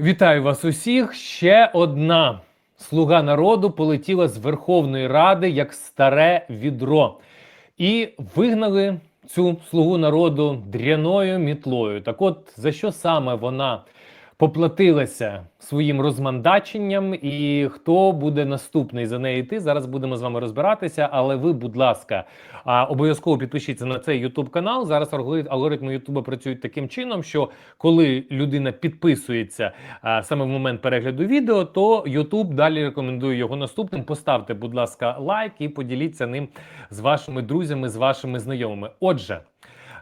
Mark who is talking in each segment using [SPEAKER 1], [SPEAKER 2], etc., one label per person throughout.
[SPEAKER 1] Вітаю вас усіх. Ще одна слуга народу полетіла з Верховної Ради як старе відро. І вигнали цю слугу народу дряною мітлою. Так от за що саме вона поплатилася своїм розмандаченням, і хто буде наступний за нею йти? Зараз будемо з вами розбиратися. Але ви, будь ласка, обов'язково підпишіться на цей YouTube канал. Зараз алгоритми Ютуба працюють таким чином, що коли людина підписується саме в момент перегляду відео, то YouTube далі рекомендує його наступним. Поставте, будь ласка, лайк і поділіться ним з вашими друзями, з вашими знайомими. Отже.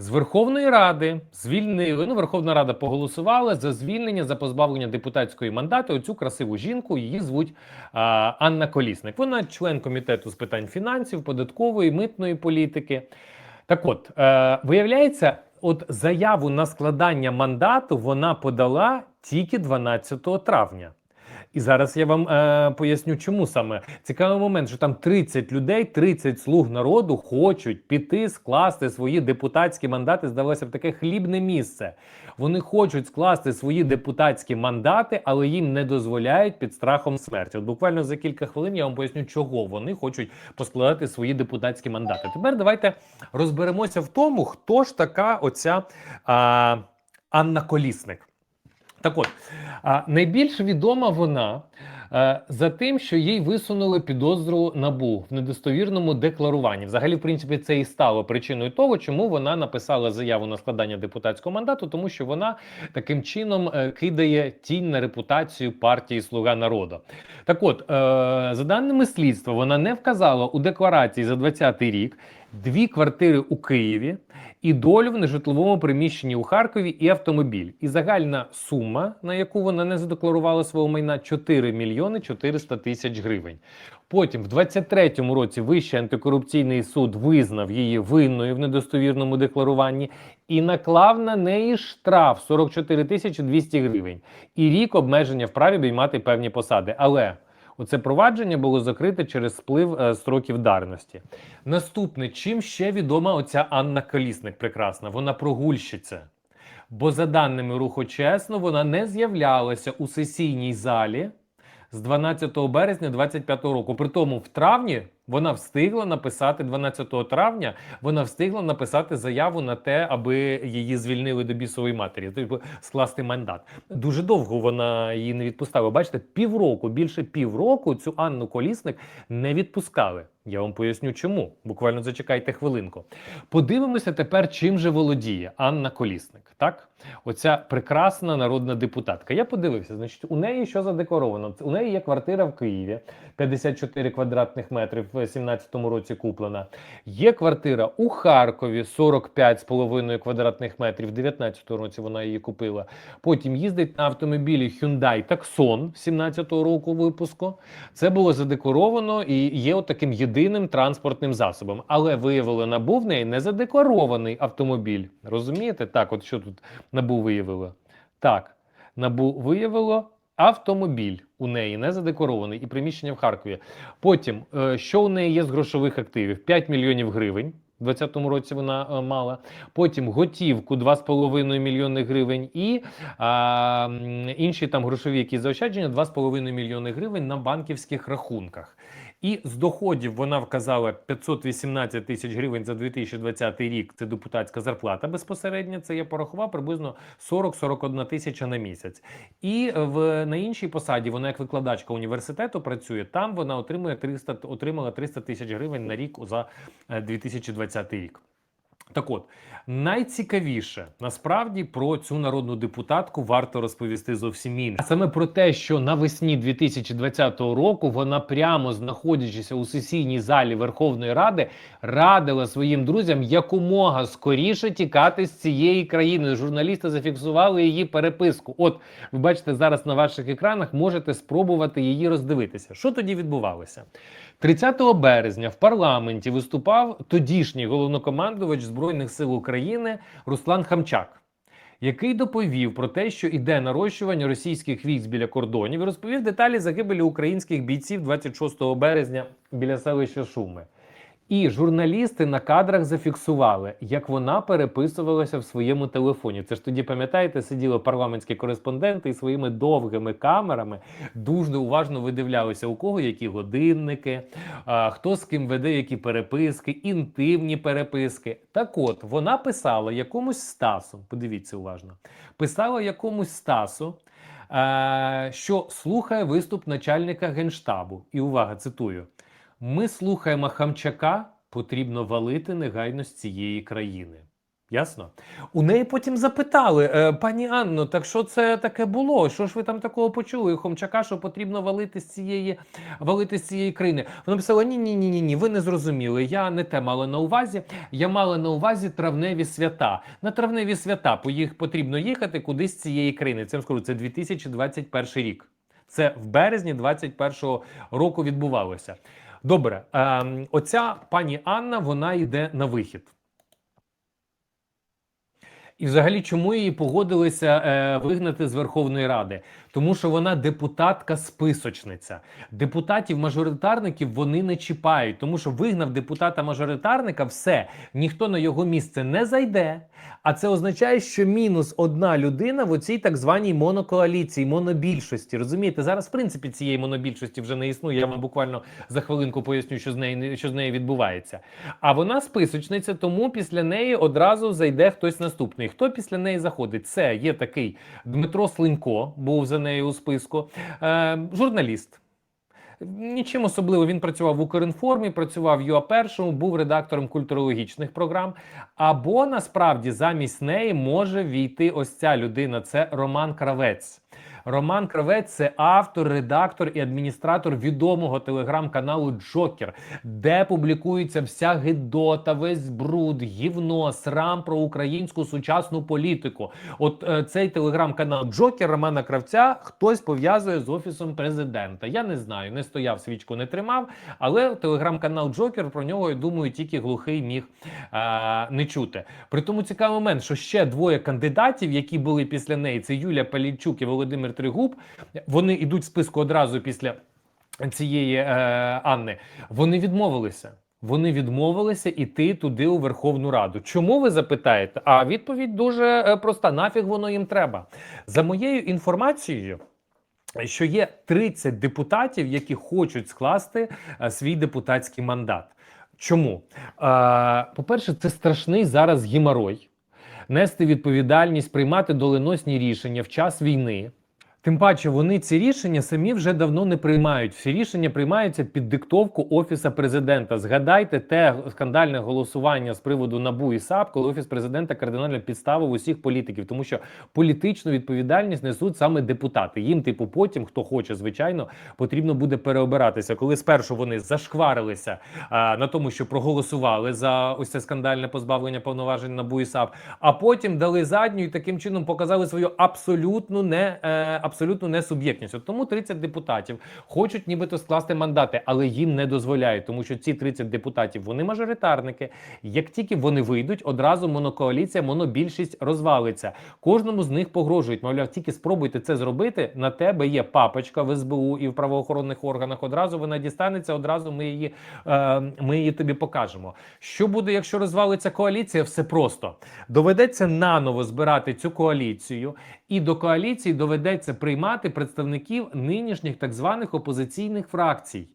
[SPEAKER 1] З Верховної Ради звільнили. Ну, Верховна Рада поголосувала за звільнення за позбавлення депутатської мандати. Оцю красиву жінку її звуть а, Анна Колісник. Вона член комітету з питань фінансів, податкової, митної політики. Так от, е, виявляється, от заяву на складання мандату вона подала тільки 12 травня. І зараз я вам е, поясню, чому саме цікавий момент, що там 30 людей, 30 слуг народу хочуть піти скласти свої депутатські мандати. Здалося в таке хлібне місце. Вони хочуть скласти свої депутатські мандати, але їм не дозволяють під страхом смерті. От буквально за кілька хвилин я вам поясню, чого вони хочуть поскладати свої депутатські мандати. Тепер давайте розберемося в тому, хто ж така оця а, Анна Колісник. Так от, найбільш відома вона е, за тим, що їй висунули підозру набу в недостовірному декларуванні. Взагалі, в принципі, це і стало причиною того, чому вона написала заяву на складання депутатського мандату, тому що вона таким чином е, кидає тінь на репутацію партії Слуга народу. Так от, е, за даними слідства, вона не вказала у декларації за 2020 рік дві квартири у Києві і долю в нежитловому приміщенні у Харкові і автомобіль. І загальна сума, на яку вона не задекларувала свого майна, 4 мільйони 400 тисяч гривень. Потім, в 23-му році, Вищий антикорупційний суд визнав її винною в недостовірному декларуванні і наклав на неї штраф 44 тисячі 200 гривень і рік обмеження в праві обіймати певні посади. Але Оце провадження було закрите через сплив е, строків давності. Наступне, чим ще відома оця Анна Колісник прекрасна? Вона прогульщиця. Бо, за даними руху чесно, вона не з'являлася у сесійній залі з 12 березня 25 року. При тому, в травні вона встигла написати 12 травня. Вона встигла написати заяву на те, аби її звільнили до бісової матері, тобто скласти мандат. Дуже довго вона її не відпускала. Бачите, півроку, більше півроку цю Анну Колісник не відпускали. Я вам поясню, чому. Буквально зачекайте хвилинку. Подивимося тепер, чим же володіє Анна Колісник. Так, оця прекрасна народна депутатка. Я подивився, значить, у неї що задекларовано? У неї є квартира в Києві, 54 квадратних метрів в 17-му році куплена. Є квартира у Харкові 45,5 квадратних метрів. В 19-му році вона її купила. Потім їздить на автомобілі Hyundai Tucson 17-го року випуску. Це було задекларовано і є от таким єдиним транспортним засобом. Але виявило набу в неї незадекларований автомобіль. Розумієте? Так, от що тут набу виявило? Так, набу виявило. Автомобіль у неї не задекорований і приміщення в Харкові. Потім, е, що у неї є з грошових активів? 5 мільйонів гривень. У 2020 році вона е, мала. Потім готівку 2,5 мільйони гривень і а, інші там грошові якісь заощадження 2,5 мільйони гривень на банківських рахунках. І з доходів вона вказала 518 тисяч гривень за 2020 рік. Це депутатська зарплата безпосередньо. Це я порахував приблизно 40-41 тисяча на місяць. І в на іншій посаді вона як викладачка університету працює. Там вона отримує 300, отримала 300 тисяч гривень на рік за е, 2020 рік. Так от, найцікавіше насправді про цю народну депутатку варто розповісти зовсім інше. Саме про те, що навесні 2020 року вона прямо знаходячися у сесійній залі Верховної Ради, радила своїм друзям якомога скоріше тікати з цієї країни. Журналісти зафіксували її переписку. От ви бачите зараз на ваших екранах, можете спробувати її роздивитися. Що тоді відбувалося? 30 березня в парламенті виступав тодішній головнокомандувач Збройних сил України Руслан Хамчак, який доповів про те, що іде нарощування російських військ біля кордонів, і розповів деталі загибелі українських бійців 26 березня біля селища Шуми. І журналісти на кадрах зафіксували, як вона переписувалася в своєму телефоні. Це ж тоді, пам'ятаєте, сиділи парламентські кореспонденти і своїми довгими камерами дуже уважно видивлялися, у кого які годинники, а, хто з ким веде які переписки, інтимні переписки. Так от, вона писала якомусь Стасу, подивіться уважно, писала якомусь Стасу. Що слухає виступ начальника генштабу, і увага, цитую: ми слухаємо Хамчака, потрібно валити негайно з цієї країни. Ясно? У неї потім запитали, е, пані Анно, так що це таке було? Що ж ви там такого почули? Хомчака, що потрібно валити з цієї валити з цієї країни. Вона писала: ні, ні, ні, ні, ні, ви не зрозуміли. Я не те мала на увазі. Я мала на увазі травневі свята. На травневі свята по їх потрібно їхати кудись з цієї країни. Це я вам скажу, це 2021 рік. Це в березні 21-го року відбувалося. Добре, ем, оця пані Анна вона йде на вихід. І, взагалі, чому її погодилися е, вигнати з Верховної Ради? Тому що вона депутатка списочниця. Депутатів-мажоритарників вони не чіпають, тому що вигнав депутата-мажоритарника, все ніхто на його місце не зайде. А це означає, що мінус одна людина в оцій так званій монокоаліції, монобільшості. Розумієте, зараз в принципі цієї монобільшості вже не існує. Я вам буквально за хвилинку поясню, що з нею що з нею відбувається. А вона списочниця, тому після неї одразу зайде хтось наступний. Хто після неї заходить? Це є такий Дмитро Слинько, був за нею у списку, е, журналіст. Нічим особливо він працював в Укрінформі, працював в ЮА-першому, був редактором культурологічних програм. Або насправді замість неї може війти ось ця людина. Це Роман Кравець. Роман Кравець це автор, редактор і адміністратор відомого телеграм-каналу Джокер, де публікується вся гидота, весь бруд, гівно, срам про українську сучасну політику. От е, цей телеграм-канал Джокер Романа Кравця хтось пов'язує з офісом президента. Я не знаю, не стояв свічку, не тримав, але телеграм-канал Джокер про нього я думаю, тільки глухий міг е, не чути. При тому цікавий момент, що ще двоє кандидатів, які були після неї, це Юлія Палійчук і Володимир Тригуб. Вони йдуть в списку одразу після цієї е, Анни. Вони відмовилися. Вони відмовилися іти туди у Верховну Раду. Чому ви запитаєте? А відповідь дуже е, проста: нафіг воно їм треба. За моєю інформацією. Що є 30 депутатів, які хочуть скласти е, свій депутатський мандат. Чому? Е, По-перше, це страшний зараз геморой. Нести відповідальність, приймати доленосні рішення в час війни. Тим паче вони ці рішення самі вже давно не приймають. Всі рішення приймаються під диктовку офіса президента. Згадайте те скандальне голосування з приводу НАБУ і САП, коли офіс президента кардинально підставив усіх політиків, тому що політичну відповідальність несуть саме депутати. Їм, типу, потім, хто хоче, звичайно, потрібно буде переобиратися. Коли спершу вони зашкварилися а, на тому, що проголосували за ось це скандальне позбавлення повноважень НАБУ і САП, а потім дали задню і таким чином показали свою абсолютну не. Абсолютну несуб'єктність. От Тому 30 депутатів хочуть нібито скласти мандати, але їм не дозволяють, тому що ці 30 депутатів вони мажоритарники. Як тільки вони вийдуть, одразу монокоаліція, монобільшість розвалиться. Кожному з них погрожують. Мовляв, тільки спробуйте це зробити. На тебе є папочка в СБУ і в правоохоронних органах. Одразу вона дістанеться, одразу ми її, е, ми її тобі покажемо. Що буде, якщо розвалиться коаліція? Все просто доведеться наново збирати цю коаліцію, і до коаліції доведеться приймати представників нинішніх так званих опозиційних фракцій.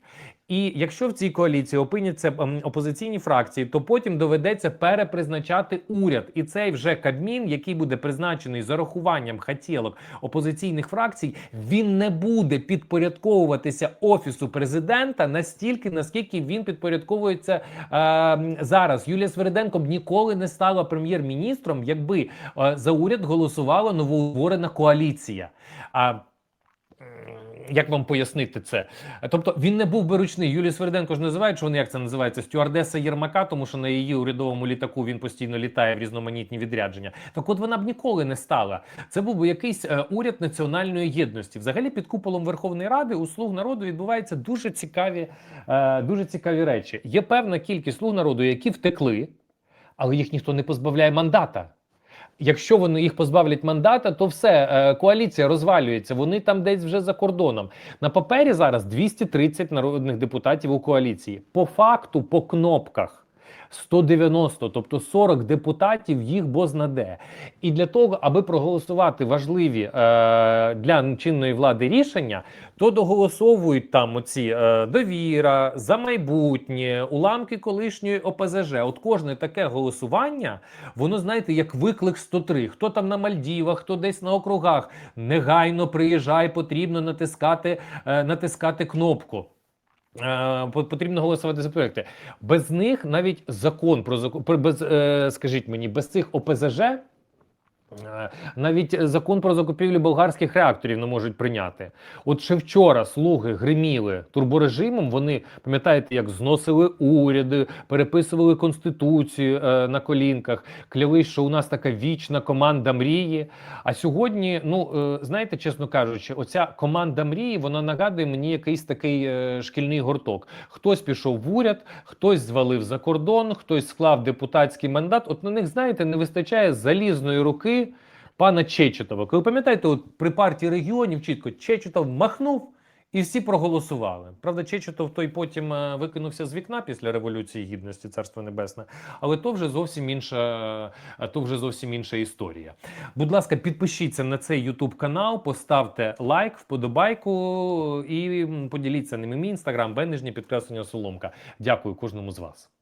[SPEAKER 1] І якщо в цій коаліції опиняться ем, опозиційні фракції, то потім доведеться перепризначати уряд. І цей вже кабмін, який буде призначений з урахуванням хотілок опозиційних фракцій, він не буде підпорядковуватися офісу президента настільки, наскільки він підпорядковується е, зараз. Юлія Свериденко б ніколи не стала прем'єр-міністром, якби е, за уряд голосувала новоутворена коаліція. А як вам пояснити це? Тобто він не був би ручний. Юлію Сверденко ж називають, що вони як це називається стюардеса Єрмака, тому що на її урядовому літаку він постійно літає в різноманітні відрядження. Так от вона б ніколи не стала. Це був би якийсь е, уряд національної єдності. Взагалі, під куполом Верховної Ради у слуг народу відбуваються дуже цікаві, е, дуже цікаві речі. Є певна кількість слуг народу, які втекли, але їх ніхто не позбавляє мандата. Якщо вони їх позбавлять мандата, то все е, коаліція розвалюється. Вони там десь вже за кордоном. На папері зараз 230 народних депутатів у коаліції. По факту, по кнопках. 190, тобто 40 депутатів їх бознаде. І для того, аби проголосувати важливі е, для чинної влади рішення, то доголосовують там оці е, довіра, за майбутнє, уламки колишньої ОПЗЖ. От кожне таке голосування, воно знаєте, як виклик 103. Хто там на Мальдівах, хто десь на округах, негайно приїжджай, потрібно натискати, е, натискати кнопку. Е, по- Потрібно голосувати за проекти. Без них навіть закон про закон без, е, скажіть мені, без цих ОПЗЖ. Е, Навіть закон про закупівлю болгарських реакторів не можуть прийняти. От ще вчора слуги гриміли турборежимом. Вони пам'ятаєте, як зносили уряди, переписували конституцію е, на колінках, клялись, що у нас така вічна команда мрії. А сьогодні, ну е, знаєте, чесно кажучи, оця команда мрії вона нагадує мені якийсь такий е, шкільний гурток. Хтось пішов в уряд, хтось звалив за кордон, хтось склав депутатський мандат. От на них, знаєте, не вистачає залізної руки пана Чечетова. Коли пам'ятаєте, от при партії регіонів чітко Чечетов махнув. І всі проголосували. Правда, Чечетов той потім е, викинувся з вікна після революції гідності, царство небесне. Але то вже зовсім інша, е, то вже зовсім інша історія. Будь ласка, підпишіться на цей YouTube канал, поставте лайк, вподобайку і поділіться ними. Мій інстаграм, Бенежні підкреслення Соломка. Дякую кожному з вас.